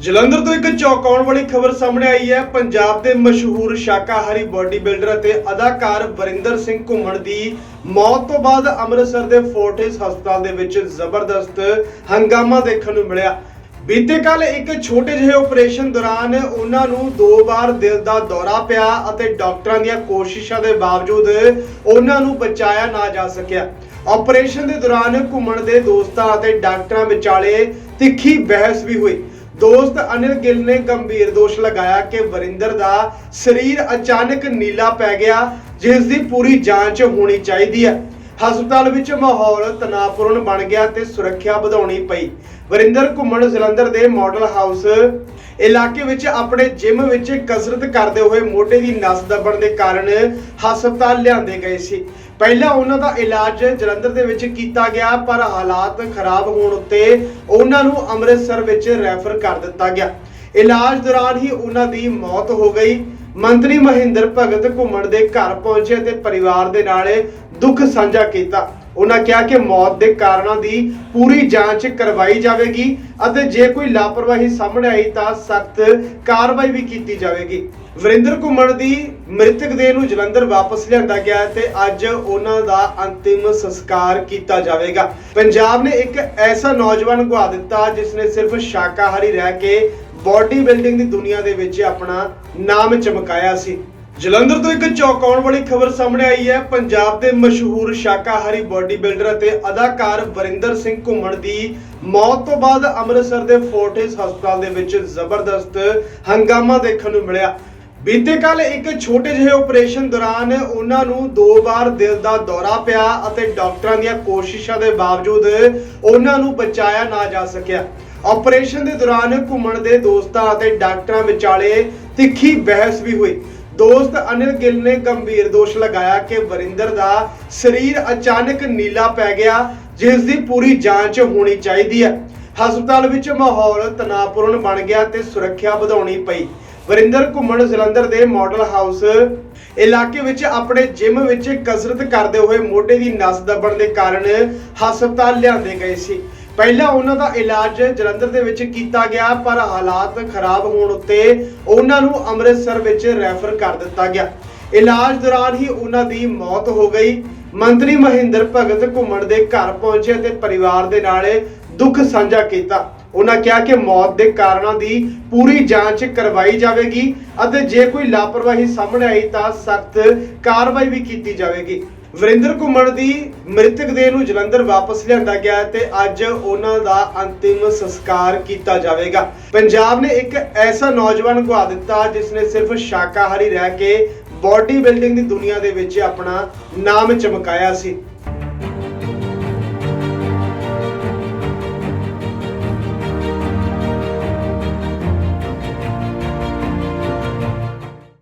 ਜਲੰਧਰ ਤੋਂ ਇੱਕ ਚੌਂਕਾਉਣ ਵਾਲੀ ਖਬਰ ਸਾਹਮਣੇ ਆਈ ਹੈ। ਪੰਜਾਬ ਦੇ ਮਸ਼ਹੂਰ ਸ਼ਾਕਾਹਾਰੀ ਬਾਡੀ ਬਿਲਡਰ ਅਤੇ ਅਦਾਕਾਰ ਵਰਿੰਦਰ ਸਿੰਘ ਘੁੰਮਣ ਦੀ ਮੌਤ ਤੋਂ ਬਾਅਦ ਅੰਮ੍ਰਿਤਸਰ ਦੇ ਫੋਰਟਿਸ ਹਸਪਤਾਲ ਦੇ ਵਿੱਚ ਜ਼ਬਰਦਸਤ ਹੰਗਾਮਾ ਦੇਖਣ ਨੂੰ ਮਿਲਿਆ। ਬੀਤੇ ਕੱਲ ਇੱਕ ਛੋਟੇ ਜਿਹੇ ਆਪਰੇਸ਼ਨ ਦੌਰਾਨ ਉਹਨਾਂ ਨੂੰ ਦੋ ਵਾਰ ਦਿਲ ਦਾ ਦੌਰਾ ਪਿਆ ਅਤੇ ਡਾਕਟਰਾਂ ਦੀਆਂ ਕੋਸ਼ਿਸ਼ਾਂ ਦੇ ਬਾਵਜੂਦ ਉਹਨਾਂ ਨੂੰ ਬਚਾਇਆ ਨਾ ਜਾ ਸਕਿਆ। ਆਪਰੇਸ਼ਨ ਦੇ ਦੌਰਾਨ ਘੁੰਮਣ ਦੇ ਦੋਸਤਾਂ ਅਤੇ ਡਾਕਟਰਾਂ ਵਿਚਾਲੇ ਤਿੱਖੀ ਬਹਿਸ ਵੀ ਹੋਈ। ਦੋਸਤ ਅਨਿਲ ਗਿੱਲ ਨੇ ਗੰਭੀਰ ਦੋਸ਼ ਲਗਾਇਆ ਕਿ ਵਰਿੰਦਰ ਦਾ ਸਰੀਰ ਅਚਾਨਕ ਨੀਲਾ ਪੈ ਗਿਆ, ਜਿਸ ਦੀ ਪੂਰੀ ਜਾਂਚ ਹੋਣੀ ਚਾਹੀਦੀ ਹੈ। ਹਸਪਤਾਲ ਵਿੱਚ ਮਾਹੌਲ ਤਣਾਅਪੂਰਨ ਬਣ ਗਿਆ ਤੇ ਸੁਰੱਖਿਆ ਵਧਾਉਣੀ ਪਈ। ਵਰਿੰਦਰ ਘੁੰਮਣ ਜਲੰਧਰ ਦੇ ਮਾਡਲ ਹਾਊਸ ਇਲਾਕੇ ਵਿੱਚ ਆਪਣੇ ਜਿਮ ਵਿੱਚ ਕਸਰਤ ਕਰਦੇ ਹੋਏ ਮੋਢੇ ਦੀ ਨਸ ਦੱਬਣ ਦੇ ਕਾਰਨ ਹਸਪਤਾਲ ਲਿਆਂਦੇ ਗਏ ਸੀ। ਪਹਿਲਾਂ ਉਹਨਾਂ ਦਾ ਇਲਾਜ ਜਲੰਧਰ ਦੇ ਵਿੱਚ ਕੀਤਾ ਗਿਆ, ਪਰ ਹਾਲਾਤ ਖਰਾਬ ਹੋਣ ਉੱਤੇ ਉਹਨਾਂ ਨੂੰ ਅੰਮ੍ਰਿਤਸਰ ਵਿੱਚ ਰੈਫਰ ਕਰ ਦਿੱਤਾ ਗਿਆ। ਇਲਾਜ ਦੌਰਾਨ ਹੀ ਉਹਨਾਂ ਦੀ ਮੌਤ ਹੋ ਗਈ। ਮੰਤਰੀ ਮਹਿੰਦਰ ਭਗਤ ਘੁੰਮਣ ਦੇ ਘਰ ਪਹੁੰਚੇ ਤੇ ਪਰਿਵਾਰ ਦੇ ਨਾਲ ਦੁੱਖ ਸਾਂਝਾ ਕੀਤਾ। ਉਹਨਾਂ ਕਿਹਾ ਕਿ ਮੌਤ ਦੇ ਕਾਰਨਾਂ ਦੀ ਪੂਰੀ ਜਾਂਚ ਕਰਵਾਈ ਜਾਵੇਗੀ ਅਤੇ ਜੇ ਕੋਈ ਲਾਪਰਵਾਹੀ ਸਾਹਮਣੇ ਆਈ ਤਾਂ ਸਖਤ ਕਾਰਵਾਈ ਵੀ ਕੀਤੀ ਜਾਵੇਗੀ। ਵਰਿੰਦਰ ਘੁੰਮਣ ਦੀ ਮ੍ਰਿਤਕ ਦੇਹ ਨੂੰ ਜਲੰਧਰ ਵਾਪਸ ਲਿਆਂਦਾ ਗਿਆ ਤੇ ਅੱਜ ਉਹਨਾਂ ਦਾ ਅੰਤਿਮ ਸੰਸਕਾਰ ਕੀਤਾ ਜਾਵੇਗਾ। ਪੰਜਾਬ ਨੇ ਇੱਕ ਐਸਾ ਨੌਜਵਾਨ ਗੁਆ ਦਿੱਤਾ ਜਿਸ ਨੇ ਸਿਰਫ ਸ਼ਾਕਾਹਾਰੀ ਰਹਿ ਕੇ ਬਾਡੀ ਬਿਲਡਿੰਗ ਦੀ ਦੁਨੀਆ ਦੇ ਵਿੱਚ ਆਪਣਾ ਨਾਮ ਚਮਕਾਇਆ ਸੀ। ਜਲੰਧਰ ਤੋਂ ਇੱਕ ਚੌਂਕਾਉਣ ਵਾਲੀ ਖਬਰ ਸਾਹਮਣੇ ਆਈ ਹੈ। ਪੰਜਾਬ ਦੇ ਮਸ਼ਹੂਰ ਸ਼ਾਕਾਹਾਰੀ ਬਾਡੀ ਬਿਲਡਰ ਅਤੇ ਅਦਾਕਾਰ ਵਰਿੰਦਰ ਸਿੰਘ ਘੁੰਮਣ ਦੀ ਮੌਤ ਤੋਂ ਬਾਅਦ ਅੰਮ੍ਰਿਤਸਰ ਦੇ ਫੋਰਟਿਸ ਹਸਪਤਾਲ ਦੇ ਵਿੱਚ ਜ਼ਬਰਦਸਤ ਹੰਗਾਮਾ ਦੇਖਣ ਨੂੰ ਮਿਲਿਆ। ਬੀਤੇ ਕੱਲ ਇੱਕ ਛੋਟੇ ਜਿਹੇ ਆਪਰੇਸ਼ਨ ਦੌਰਾਨ ਉਹਨਾਂ ਨੂੰ ਦੋ ਵਾਰ ਦਿਲ ਦਾ ਦੌਰਾ ਪਿਆ ਅਤੇ ਡਾਕਟਰਾਂ ਦੀਆਂ ਕੋਸ਼ਿਸ਼ਾਂ ਦੇ ਬਾਵਜੂਦ ਉਹਨਾਂ ਨੂੰ ਬਚਾਇਆ ਨਾ ਜਾ ਸਕਿਆ। ਆਪਰੇਸ਼ਨ ਦੇ ਦੌਰਾਨ ਘੁੰਮਣ ਦੇ ਦੋਸਤਾਂ ਅਤੇ ਡਾਕਟਰਾਂ ਵਿਚਾਲੇ ਤਿੱਖੀ ਬਹਿਸ ਵੀ ਹੋਈ। ਦੋਸਤ ਅਨਿਲ ਗਿੱਲ ਨੇ ਗੰਭੀਰ ਦੋਸ਼ ਲਗਾਇਆ ਕਿ ਵਰਿੰਦਰ ਦਾ ਸਰੀਰ ਅਚਾਨਕ ਨੀਲਾ ਪੈ ਗਿਆ, ਜਿਸ ਦੀ ਪੂਰੀ ਜਾਂਚ ਹੋਣੀ ਚਾਹੀਦੀ ਹੈ। ਹਸਪਤਾਲ ਵਿੱਚ ਮਾਹੌਲ ਤਣਾਅਪੂਰਨ ਬਣ ਗਿਆ ਤੇ ਸੁਰੱਖਿਆ ਵਧਾਉਣੀ ਪਈ। ਵਰਿੰਦਰ ਘੁੰਮਣ ਜਲੰਧਰ ਦੇ ਮਾਡਲ ਹਾਊਸ ਇਲਾਕੇ ਵਿੱਚ ਆਪਣੇ ਜਿਮ ਵਿੱਚ ਕਸਰਤ ਕਰਦੇ ਹੋਏ ਮੋਢੇ ਦੀ ਨਸ ਦੱਬਣ ਦੇ ਕਾਰਨ ਹਸਪਤਾਲ ਲਿਆਂਦੇ ਗਏ ਸੀ। ਪਹਿਲਾਂ ਉਹਨਾਂ ਦਾ ਇਲਾਜ ਜਲੰਧਰ ਦੇ ਵਿੱਚ ਕੀਤਾ ਗਿਆ, ਪਰ ਹਾਲਾਤ ਖਰਾਬ ਹੋਣ ਉੱਤੇ ਉਹਨਾਂ ਨੂੰ ਅੰਮ੍ਰਿਤਸਰ ਵਿੱਚ ਰੈਫਰ ਕਰ ਦਿੱਤਾ ਗਿਆ। ਇਲਾਜ ਦੌਰਾਨ ਹੀ ਉਹਨਾਂ ਦੀ ਮੌਤ ਹੋ ਗਈ। ਮੰਤਰੀ ਮਹਿੰਦਰ ਭਗਤ ਘੁੰਮਣ ਦੇ ਘਰ ਪਹੁੰਚੇ ਤੇ ਪਰਿਵਾਰ ਦੇ ਨਾਲ ਦੁੱਖ ਸਾਂਝਾ ਕੀਤਾ। ਉਹਨਾਂ ਕਿਹਾ ਕਿ ਮੌਤ ਦੇ ਕਾਰਨਾਂ ਦੀ ਪੂਰੀ ਜਾਂਚ ਕਰਵਾਈ ਜਾਵੇਗੀ ਅਤੇ ਜੇ ਕੋਈ ਲਾਪਰਵਾਹੀ ਸਾਹਮਣੇ ਆਈ ਤਾਂ ਸਖਤ ਕਾਰਵਾਈ ਵੀ ਕੀਤੀ ਜਾਵੇਗੀ। ਵਰਿੰਦਰ ਘੁੰਮਣ ਦੀ ਮ੍ਰਿਤਕ ਦੇਹ ਨੂੰ ਜਲੰਧਰ ਵਾਪਸ ਲਿਆਂਦਾ ਗਿਆ ਹੈ ਤੇ ਅੱਜ ਉਹਨਾਂ ਦਾ ਅੰਤਿਮ ਸੰਸਕਾਰ ਕੀਤਾ ਜਾਵੇਗਾ। ਪੰਜਾਬ ਨੇ ਇੱਕ ਐਸਾ ਨੌਜਵਾਨ ਗੁਆ ਦਿੱਤਾ ਜਿਸ ਨੇ ਸਿਰਫ ਸ਼ਾਕਾਹਾਰੀ ਰਹਿ ਕੇ ਬਾਡੀ ਬਿਲਡਿੰਗ ਦੀ ਦੁਨੀਆ ਦੇ ਵਿੱਚ ਆਪਣਾ ਨਾਮ ਚਮਕਾਇਆ ਸੀ।